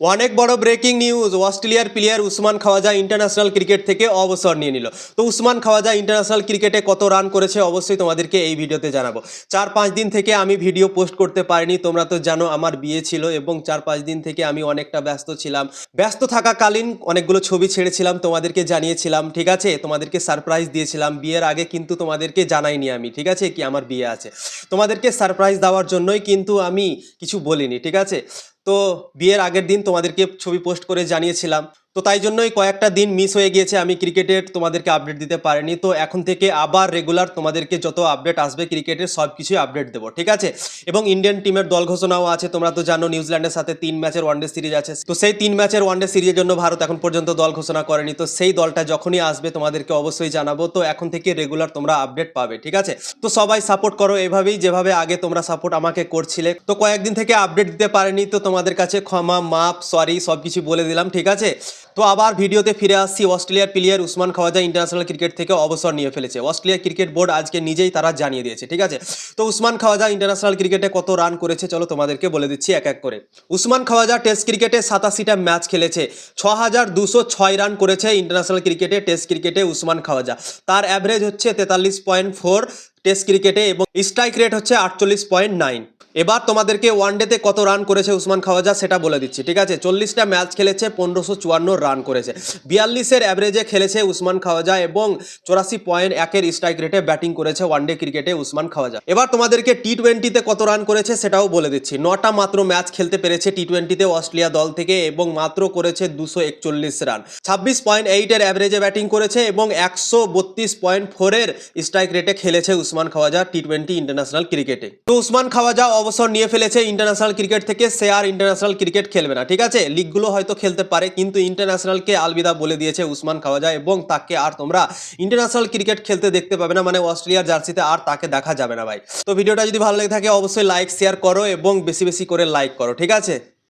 অনেক বড় breaking news অস্ট্রেলিয়ার player Usman Khawaja international cricket থেকে অবসর নিয়ে নিল। তো উসমান খাওয়াজা ইন্টারন্যাশনাল ক্রিকেটে কত রান করেছে অবশ্যই তোমাদেরকে এই ভিডিওতে জানাব। চার পাঁচ দিন থেকে আমি ভিডিও পোস্ট করতে পারিনি, তোমরা তো জানো আমার বিয়ে ছিল এবং চার পাঁচ দিন থেকে আমি অনেকটা ব্যস্ত ছিলাম। ব্যস্ত থাকাকালীন অনেকগুলো ছবি ছেড়েছিলাম, তোমাদেরকে জানিয়েছিলাম, ঠিক আছে? তোমাদেরকে সারপ্রাইজ দিয়েছিলাম, বিয়ের আগে কিন্তু তোমাদেরকে জানাইনি আমি, ঠিক আছে? কি আমার বিয়ে আছে? তোমাদেরকে সারপ্রাইজ দেওয়ার জন্যই কিন্তু আমি কিছু বলিনি, ঠিক আছে? তো বিয়ের আগের দিন তোমাদেরকে ছবি পোস্ট করে জানিয়েছিলাম। তো তাই জন্যই কয়েকটা দিন মিস হয়ে গিয়েছে। আমি ক্রিকেটের তোমাদেরকে আপডেট দিতে পারিনি। তো এখন থেকে আবার রেগুলার তোমাদেরকে যত আপডেট আসবে ক্রিকেটের সব কিছুই আপডেট দেবো, ঠিক আছে? এবং ইন্ডিয়ান টিমের দল ঘোষণাও আছে। তোমরা তো জানো, নিউজিল্যান্ডের সাথে তিন ম্যাচের ওয়ানডে সিরিজ আছে। তো সেই তিন ম্যাচের ওয়ানডে সিরিজের জন্য ভারত এখন পর্যন্ত দল ঘোষণা করেনি। তো সেই দলটা যখনই আসবে, তোমাদেরকে অবশ্যই জানাব। তো এখন থেকে রেগুলার তোমরা আপডেট পাবে, ঠিক আছে? তো সবাই সাপোর্ট করো এভাবেই, যেভাবে আগে তোমরা সাপোর্ট আমাকে করছিলে। তো কয়েকদিন থেকে আপডেট দিতে পারিনি। তো তোমাদের কাছে ক্ষমা, মাপ সরি সব কিছু বলে দিলাম, ঠিক আছে? তো আবার ভিডিওতে ফিরে আসছি। অস্ট্রেলিয়ার player Usman Khawaja international cricket থেকে অবসর নিয়ে ফেলেছে। অস্ট্রেলিয়া ক্রিকেট বোর্ড আজকে নিজেই তারা জানিয়ে দিয়েছে, ঠিক আছে? তো উসমান খাওয়াজা ইন্টারন্যাশনাল ক্রিকেটে কত রান করেছে, চলো তোমাদেরকে বলে দিচ্ছি এক এক করে। উসমান খাওয়াজা টেস্ট ক্রিকেটে সাতাশিটা ম্যাচ খেলেছে। ছ দুশো ছয় রান করেছে ইন্টারন্যাশনাল ক্রিকেটে টেস্ট ক্রিকেটে উসমান খাওয়াজা। তার অ্যাভারেজ হচ্ছে তেতাল্লিশ পয়েন্ট ফোর টেস্ট ক্রিকেটে এবং স্ট্রাইক রেট হচ্ছে আটচল্লিশ পয়েন্ট নাইন এবার তোমাদেরকে ওয়ানডেতে কত রান করেছে উসমান খাওয়াজা সেটা বলে দিচ্ছি, ঠিক আছে? চল্লিশটা ম্যাচ খেলেছে, পনেরোশো চুয়ান্ন রান করেছে। বিয়াল্লিশের অ্যাভারেজে খেলেছে উসমান খাওয়াজা এবং চৌরাশি পয়েন্ট একের স্ট্রাইক রেটে ব্যাটিং করেছে ওয়ানডে ক্রিকেটে উসমান খাওয়াজা। এবার তোমাদেরকে টি টোয়েন্টিতে কত রান করেছে সেটাও বলে দিচ্ছি। নটা মাত্র ম্যাচ খেলতে পেরেছে টি টোয়েন্টিতে অস্ট্রেলিয়া দল থেকে এবং মাত্র করেছে দুশো একচল্লিশ রান ছাব্বিশ পয়েন্ট এইটের অ্যাভারেজে ব্যাটিং করেছে এবং একশো বত্রিশ পয়েন্ট ফোরের স্ট্রাইক রেটে খেলেছে Usman Khawaja T twenty international ক্রিকেটে তো উসমান খাওয়াজা অবসর নিয়ে ফেলেছে ইন্টারন্যাশনাল ক্রিকেট থেকে, সে আর ইন্টারন্যাশনাল ক্রিকেট খেলবে না, ঠিক আছে? লিগগুলো হয়তো খেলতে পারে, কিন্তু ইন্টারন্যাশনালকে আলবিদা বলে দিয়েছে উসমান খাওয়াজা এবং তাকে আর তোমরা ইন্টারন্যাশনাল ক্রিকেট খেলতে দেখতে পাবে না মানে অস্ট্রেলিয়ার জার্সিতে আর তাকে দেখা যাবে না ভাই। তো ভিডিওটা যদি ভালো লেগে থাকে, অবশ্যই লাইক শেয়ার করো এবং বেশি বেশি করে লাইক করো, ঠিক আছে?